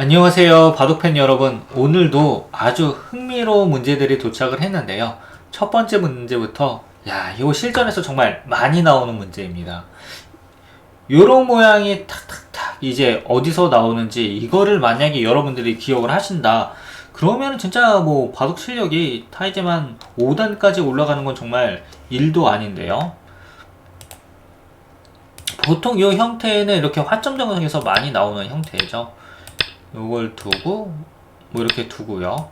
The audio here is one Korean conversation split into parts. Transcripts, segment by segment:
안녕하세요 바둑팬 여러분. 오늘도 아주 흥미로운 문제들이 도착을 했는데요. 첫 번째 문제부터 야 이거 실전에서 정말 많이 나오는 문제입니다. 요런 모양이 탁탁탁 이제 어디서 나오는지 이거를 만약에 여러분들이 기억을 하신다. 그러면 진짜 뭐 바둑 실력이 타이제만 5단까지 올라가는 건 정말 일도 아닌데요. 보통 이 형태는 이렇게 화점 정상에서 많이 나오는 형태죠 요걸 두고 뭐 이렇게 두고요.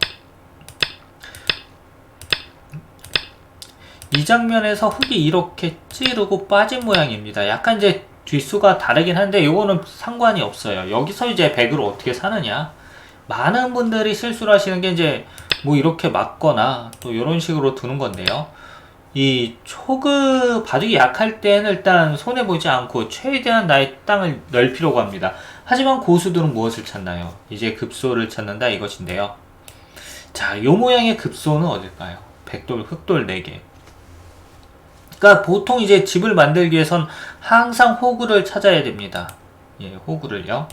이 장면에서 흙이 이렇게 찌르고 빠진 모양입니다. 약간 이제 뒷수가 다르긴 한데 요거는 상관이 없어요. 여기서 이제 100으로 어떻게 사느냐? 많은 분들이 실수를 하시는 게 이제 뭐 이렇게 맞거나 또 이런 식으로 두는 건데요. 이 초급 바둑이 약할 때는 일단 손해 보지 않고 최대한 나의 땅을 넓히려고 합니다. 하지만 고수들은 무엇을 찾나요? 이제 급소를 찾는다 이것인데요. 자, 요 모양의 급소는 어딜까요? 백돌, 흑돌 4개. 그러니까 보통 이제 집을 만들기 위해선 항상 호구를 찾아야 됩니다. 예, 호구를요.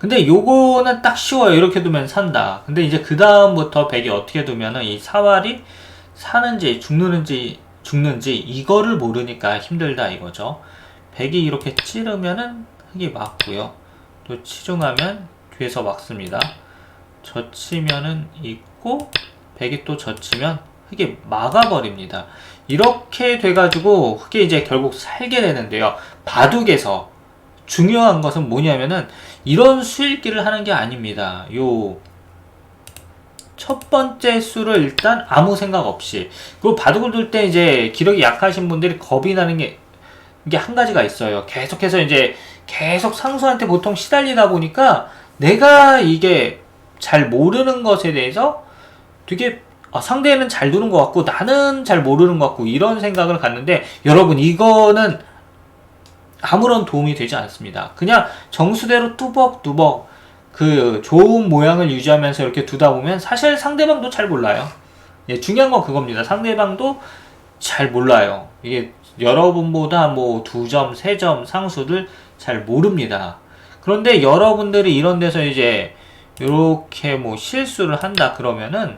근데 요거는 딱 쉬워요. 이렇게 두면 산다. 근데 이제 그 다음부터 백이 어떻게 두면은 이 사활이 사는지 죽는지 죽는지 이거를 모르니까 힘들다 이거죠. 백이 이렇게 찌르면은 흙이 맞고요. 또 치중하면 뒤에서 막습니다. 젖히면은 있고 백이 또 젖히면 흙이 막아버립니다. 이렇게 돼가지고 흙이 이제 결국 살게 되는데요. 바둑에서 중요한 것은 뭐냐면은 이런 수읽기를 하는 게 아닙니다. 요 첫 번째 수를 일단 아무 생각 없이 그리고 바둑을 둘 때 이제 기력이 약하신 분들이 겁이 나는 게 이게 한 가지가 있어요. 계속해서 이제 계속 상수한테 보통 시달리다 보니까 내가 이게 잘 모르는 것에 대해서 되게 아, 상대는 잘 두는 것 같고 나는 잘 모르는 것 같고 이런 생각을 갖는데 여러분 이거는 아무런 도움이 되지 않습니다. 그냥 정수대로 뚜벅뚜벅 그 좋은 모양을 유지하면서 이렇게 두다 보면 사실 상대방도 잘 몰라요. 예, 중요한 건 그겁니다. 상대방도 잘 몰라요. 이게 여러분보다 뭐 두 점, 세 점 상수들 잘 모릅니다. 그런데 여러분들이 이런 데서 이제 이렇게 뭐 실수를 한다 그러면은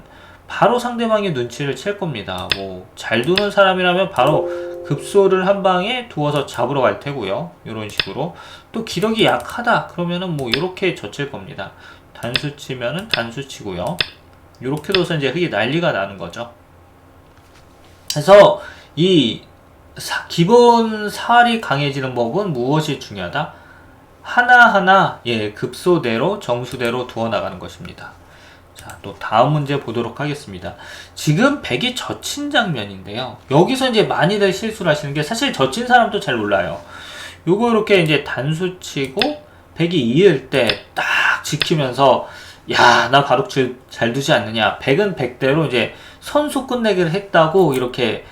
바로 상대방의 눈치를 챌 겁니다. 뭐 잘 두는 사람이라면 바로 급소를 한 방에 두어서 잡으러 갈 테고요. 이런 식으로 또 기력이 약하다 그러면은 뭐 이렇게 젖힐 겁니다. 단수 치면은 단수 치고요. 이렇게 둬서 이제 흙이 난리가 나는 거죠. 그래서 이 사, 기본 살이 강해지는 법은 무엇이 중요하다? 하나하나 예 급소대로 정수대로 두어 나가는 것입니다. 자, 또 다음 문제 보도록 하겠습니다. 지금 백이 젖힌 장면인데요. 여기서 이제 많이들 실수를 하시는 게 사실 젖힌 사람도 잘 몰라요. 요거 이렇게 이제 단수 치고 백이 이을 때 딱 지키면서 야, 나 바로 잘 두지 않느냐. 백은 백대로 이제 선수 끝내기를 했다고 이렇게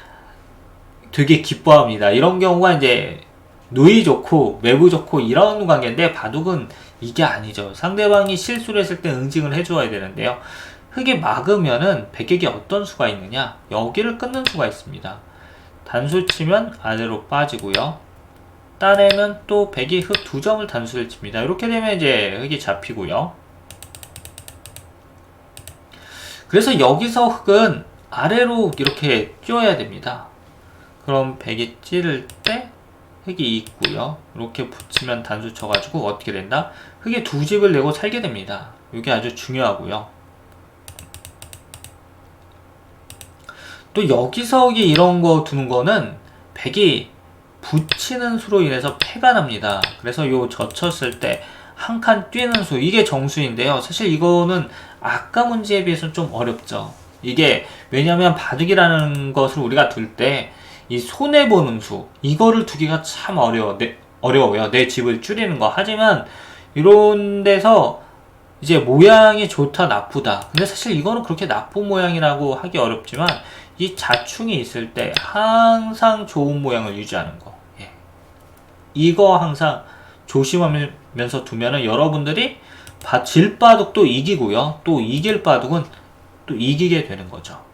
되게 기뻐합니다. 이런 경우가 이제 누이 좋고 외부 좋고 이런 관계인데 바둑은 이게 아니죠. 상대방이 실수를 했을 때 응징을 해줘야 되는데요. 흙이 막으면은 백에게 어떤 수가 있느냐? 여기를 끊는 수가 있습니다. 단수 치면 아래로 빠지고요. 따내면 또 백이 흙두 점을 단수를 칩니다. 이렇게 되면 이제 흙이 잡히고요. 그래서 여기서 흙은 아래로 이렇게 뛰어야 됩니다. 그럼 백이 찌를 때 흙이 있고요. 이렇게 붙이면 단수 쳐가지고 어떻게 된다? 흙이 두 집을 내고 살게 됩니다. 이게 아주 중요하고요. 또 여기서 이런 거 두는 거는 백이 붙이는 수로 인해서 패가 납니다. 그래서 요 젖혔을 때 한 칸 뛰는 수 이게 정수인데요. 사실 이거는 아까 문제에 비해서 좀 어렵죠. 이게 왜냐하면 바둑이라는 것을 우리가 둘 때 이 손해보는 수 이거를 두기가 참 어려워 내, 어려워요. 내 집을 줄이는 거. 하지만 이런 데서 이제 모양이 좋다 나쁘다. 근데 사실 이거는 그렇게 나쁜 모양이라고 하기 어렵지만 이 자충이 있을 때 항상 좋은 모양을 유지하는 거. 예. 이거 항상 조심하면서 두면은 여러분들이 질바둑도 이기고요. 또 이길 바둑은 또 이기게 되는 거죠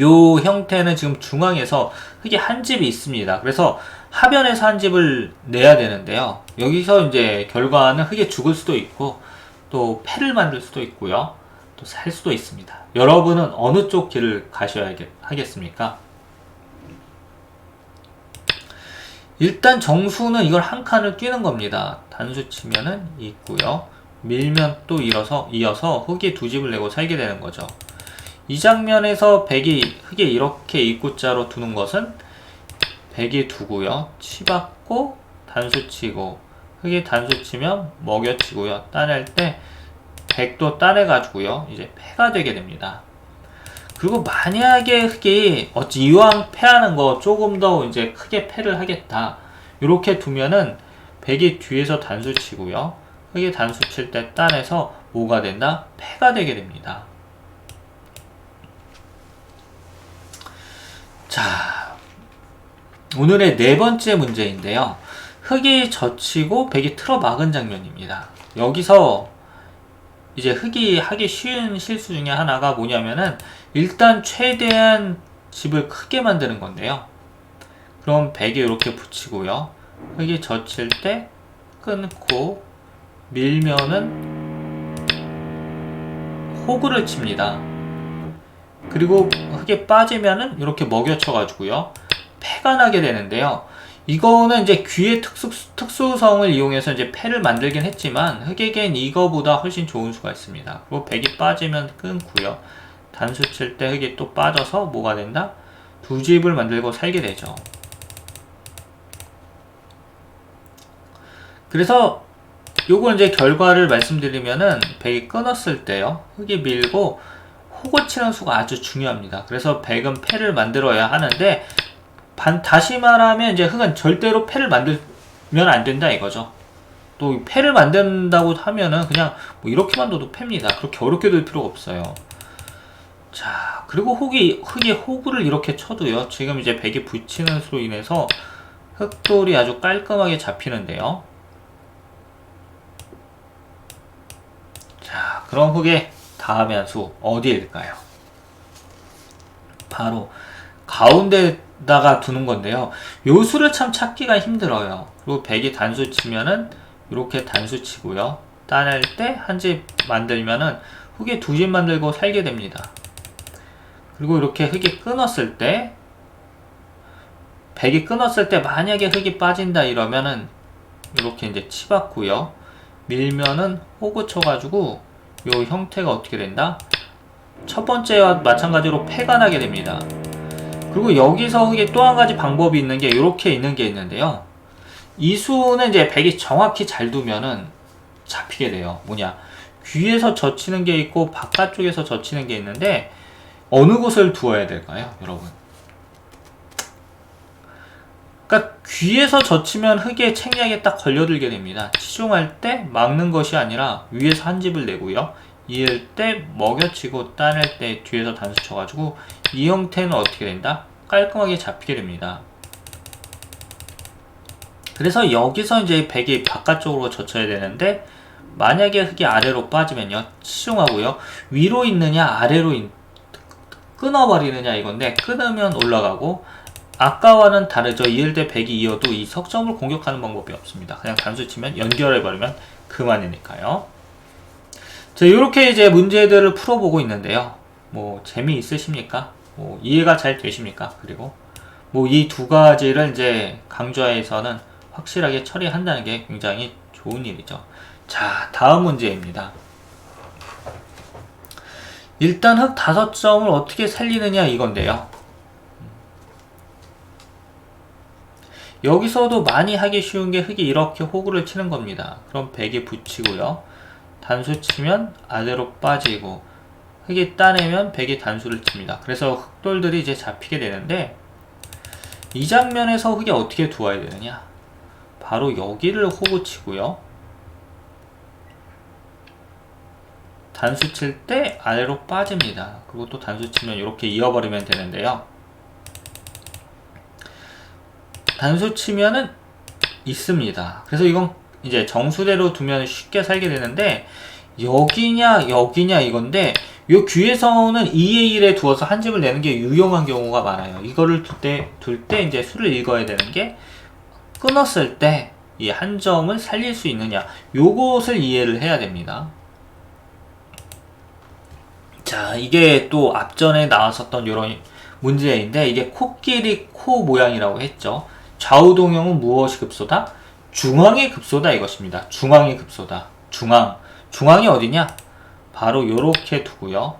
요 형태는 지금 중앙에서 흙이 한 집이 있습니다. 그래서 하변에서 한 집을 내야 되는데요. 여기서 이제 결과는 흙에 죽을 수도 있고 또 패를 만들 수도 있고요. 또 살 수도 있습니다. 여러분은 어느 쪽 길을 가셔야 하겠습니까? 일단 정수는 이걸 한 칸을 뛰는 겁니다. 단수 치면은 있고요. 밀면 또 이어서 이어서 흙에 두 집을 내고 살게 되는 거죠. 이 장면에서 백이 흙에 이렇게 입구자로 두는 것은 백이 두고요. 치받고 단수 치고 흙에 단수 치면 먹여 치고요. 따낼 때 백도 따내 가지고요. 이제 패가 되게 됩니다. 그리고 만약에 흑이 어찌 이왕 패하는 거 조금 더 이제 크게 패를 하겠다. 이렇게 두면은 백이 뒤에서 단수 치고요. 흑이 단수 칠 때 따내서 뭐가 된다? 패가 되게 됩니다. 자, 오늘의 네 번째 문제인데요. 흑이 젖히고 백이 틀어 막은 장면입니다. 여기서 이제 흑이 하기 쉬운 실수 중에 하나가 뭐냐면은 일단 최대한 집을 크게 만드는 건데요. 그럼 백에 이렇게 붙이고요. 흙이 젖힐 때 끊고 밀면은 호구를 칩니다. 그리고 흙에 빠지면은 이렇게 먹여쳐 가지고요. 패가 나게 되는데요. 이거는 이제 귀의 특수, 특수성을 이용해서 이제 패를 만들긴 했지만 흑에겐 이거보다 훨씬 좋은 수가 있습니다. 그리고 백이 빠지면 끊고요. 단수 칠 때 흙이 또 빠져서 뭐가 된다? 두 집을 만들고 살게 되죠. 그래서 요걸 이제 결과를 말씀드리면은 백이 끊었을 때요. 흙이 밀고 호구 치는 수가 아주 중요합니다. 그래서 백은 패를 만들어야 하는데 반, 다시 말하면 이제 흙은 절대로 패를 만들면 안 된다 이거죠. 또 패를 만든다고 하면은 그냥 뭐 이렇게만 둬도 패입니다. 그렇게 어렵게 둘 필요가 없어요. 자, 그리고 흙이, 흙이 호구를 이렇게 쳐도요. 지금 이제 백이 붙이는 수로 인해서 흙돌이 아주 깔끔하게 잡히는데요. 자, 그럼 흙의 다음의 한수 어디일까요? 바로 가운데 다가 두는 건데요. 요 수를 참 찾기가 힘들어요. 그리고 100이 단수 치면은 이렇게 단수 치고요. 따낼 때 한 집 만들면은 흙에 두 집 만들고 살게 됩니다. 그리고 이렇게 흙이 끊었을 때 100이 끊었을 때 만약에 흙이 빠진다 이러면은 이렇게 이제 치받고요. 밀면은 호구 쳐가지고 요 형태가 어떻게 된다? 첫 번째와 마찬가지로 패가 나게 됩니다. 그리고 여기서 이게 또 한 가지 방법이 있는 게 이렇게 있는 게 있는데요. 이 수는 이제 백이 정확히 잘 두면은 잡히게 돼요. 뭐냐. 귀에서 젖히는 게 있고 바깥쪽에서 젖히는 게 있는데 어느 곳을 두어야 될까요, 여러분? 그러니까 귀에서 젖히면 흙에 책략에 딱 걸려들게 됩니다. 치중할 때 막는 것이 아니라 위에서 한 집을 내고요. 이을 때 먹여치고 따낼 때 뒤에서 단수 쳐가지고 이 형태는 어떻게 된다? 깔끔하게 잡히게 됩니다. 그래서 여기서 이제 백이 바깥쪽으로 젖혀야 되는데 만약에 흙이 아래로 빠지면요 치중하고요 위로 있느냐 아래로 있, 끊어버리느냐 이건데 끊으면 올라가고 아까와는 다르죠 이을 때 백이 이어도 이 석점을 공격하는 방법이 없습니다 그냥 단수 치면 연결해버리면 그만이니까요 자 이렇게 이제 문제들을 풀어보고 있는데요 뭐 재미있으십니까? 뭐 이해가 잘 되십니까? 그리고 뭐 이 두 가지를 이제 강좌에서는 확실하게 처리한다는 게 굉장히 좋은 일이죠. 자, 다음 문제입니다. 일단 흙 다섯 점을 어떻게 살리느냐 이건데요. 여기서도 많이 하기 쉬운 게 흙이 이렇게 호구를 치는 겁니다. 그럼 백에 붙이고요. 단수 치면 아래로 빠지고 흙이 따내면 백이 단수를 칩니다. 그래서 흙돌들이 이제 잡히게 되는데 이 장면에서 흙이 어떻게 두어야 되느냐? 바로 여기를 호구 치고요. 단수 칠 때 아래로 빠집니다. 그리고 또 단수 치면 이렇게 이어버리면 되는데요. 단수 치면은 있습니다. 그래서 이건 이제 정수대로 두면 쉽게 살게 되는데 여기냐 여기냐 이건데 요 귀에서는 2의 1에 두어서 한 집을 내는 게 유용한 경우가 많아요. 이거를 둘 때, 둘때 이제 수를 읽어야 되는 게 끊었을 때 이 한 점을 살릴 수 있느냐 요것을 이해를 해야 됩니다. 자 이게 또 앞전에 나왔었던 이런 문제인데 이게 코끼리 코 모양이라고 했죠. 좌우 동형은 무엇이 급소다? 중앙의 급소다 이것입니다. 중앙의 급소다. 중앙. 중앙이 어디냐? 바로 요렇게 두고요.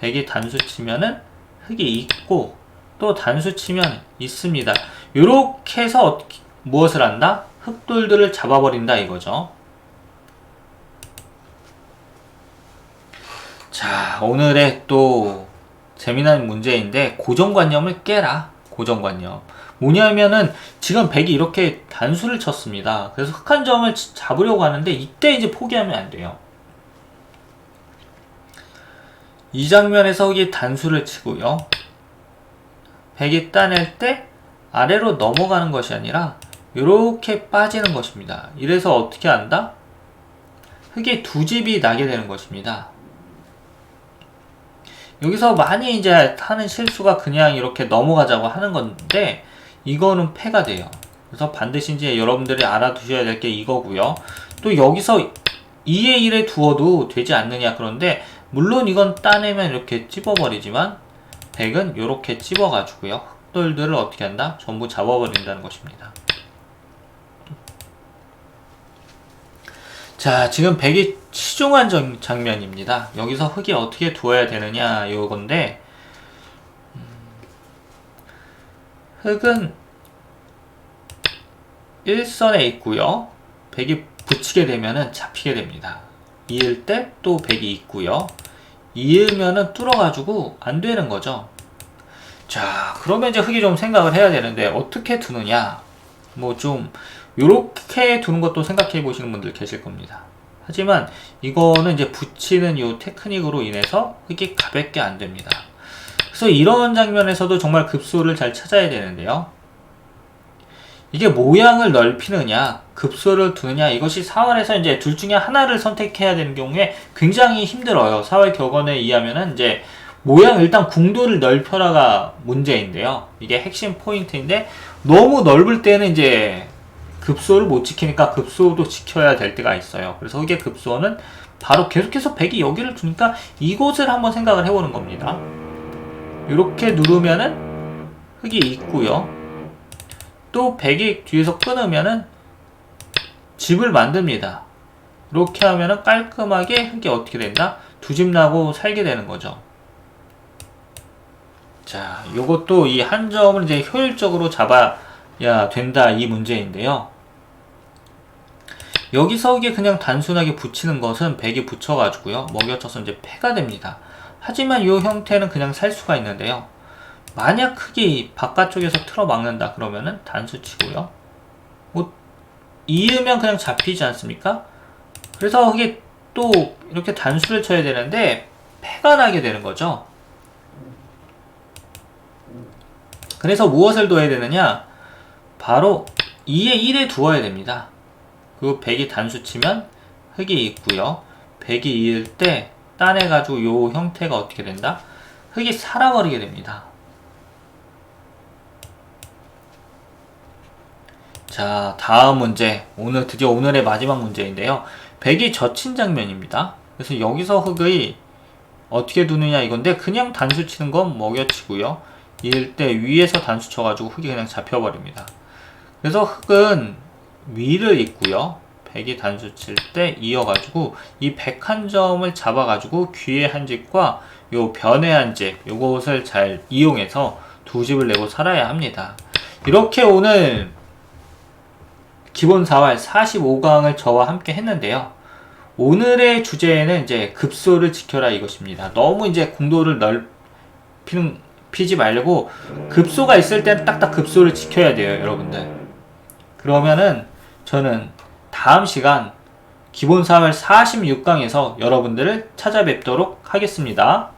백이 단수 치면은 흙이 있고 또 단수 치면 있습니다. 요렇게 해서 어떻게, 무엇을 한다? 흙돌들을 잡아버린다 이거죠. 자, 오늘의 또 재미난 문제인데 고정관념을 깨라. 고정관념. 뭐냐면은 지금 백이 이렇게 단수를 쳤습니다. 그래서 흑한 점을 치- 잡으려고 하는데 이때 이제 포기하면 안 돼요. 이 장면에서 흑이 단수를 치고요. 백이 따낼 때 아래로 넘어가는 것이 아니라 이렇게 빠지는 것입니다. 이래서 어떻게 한다? 흑이 두 집이 나게 되는 것입니다. 여기서 많이 이제 하는 실수가 그냥 이렇게 넘어가자고 하는 건데 이거는 패가 돼요. 그래서 반드시 이제 여러분들이 알아두셔야 될 게 이거고요. 또 여기서 2의 1에 두어도 되지 않느냐 그런데 물론 이건 따내면 이렇게 찝어버리지만 100은 이렇게 찝어가지고요. 흑돌들을 어떻게 한다? 전부 잡아버린다는 것입니다. 자, 지금 백이 치중한 정- 장면입니다. 여기서 흙이 어떻게 두어야 되느냐, 요건데, 흙은 일선에 있고요. 백이 붙이게 되면은 잡히게 됩니다. 이을 때또 백이 있고요. 이으면은 뚫어가지고 안 되는 거죠. 자, 그러면 이제 흙이 좀 생각을 해야 되는데, 어떻게 두느냐? 뭐 좀, 요렇게 두는 것도 생각해 보시는 분들 계실 겁니다. 하지만 이거는 이제 붙이는 요 테크닉으로 인해서 흙이 가볍게 안 됩니다. 그래서 이런 장면에서도 정말 급소를 잘 찾아야 되는데요. 이게 모양을 넓히느냐, 급소를 두느냐, 이것이 4월에서 이제 둘 중에 하나를 선택해야 되는 경우에 굉장히 힘들어요. 4월 격언에 의하면은 이제 모양 일단 궁도를 넓혀라가 문제인데요. 이게 핵심 포인트인데 너무 넓을 때는 이제 급소를 못 지키니까 급소도 지켜야 될 때가 있어요. 그래서 이게 급소는 바로 계속해서 백이 여기를 두니까 이곳을 한번 생각을 해보는 겁니다. 이렇게 누르면은 흙이 있고요. 또 백이 뒤에서 끊으면은 집을 만듭니다. 이렇게 하면은 깔끔하게 흙이 어떻게 된다? 두 집 나고 살게 되는 거죠. 자, 요것도 이 한 점을 이제 효율적으로 잡아야 된다 이 문제인데요. 여기서 이게 그냥 단순하게 붙이는 것은 백이 붙여가지고요. 먹여쳐서 이제 패가 됩니다. 하지만 이 형태는 그냥 살 수가 있는데요. 만약 흙이 바깥쪽에서 틀어 막는다 그러면은 단수 치고요. 뭐 이으면 그냥 잡히지 않습니까? 그래서 이게 또 이렇게 단수를 쳐야 되는데 패가 나게 되는 거죠. 그래서 무엇을 둬야 되느냐? 바로 2에 1에 두어야 됩니다. 그 100이 단수 치면 흙이 있고요. 100이 이을 때 따내 가지고 요 형태가 어떻게 된다? 흙이 살아버리게 됩니다. 자, 다음 문제. 오늘 드디어 오늘의 마지막 문제인데요. 100이 젖힌 장면입니다. 그래서 여기서 흙의 어떻게 두느냐 이건데 그냥 단수 치는 건 먹여치고요. 이을 때 위에서 단수 쳐가지고 흙이 그냥 잡혀버립니다. 그래서 흙은 위를 있고요. 100이 단수 칠 때 이어가지고 이 101점을 잡아가지고 귀의 한 집과 요 변의 한 집, 요것을 잘 이용해서 두 집을 내고 살아야 합니다. 이렇게 오늘 기본 4활 45강을 저와 함께 했는데요. 오늘의 주제는 이제 급소를 지켜라 이것입니다. 너무 이제 공도를 넓히는 피지 말고 급소가 있을 때는 딱딱 급소를 지켜야 돼요, 여러분들. 그러면은 저는 다음 시간 기본 3월 46강에서 여러분들을 찾아뵙도록 하겠습니다.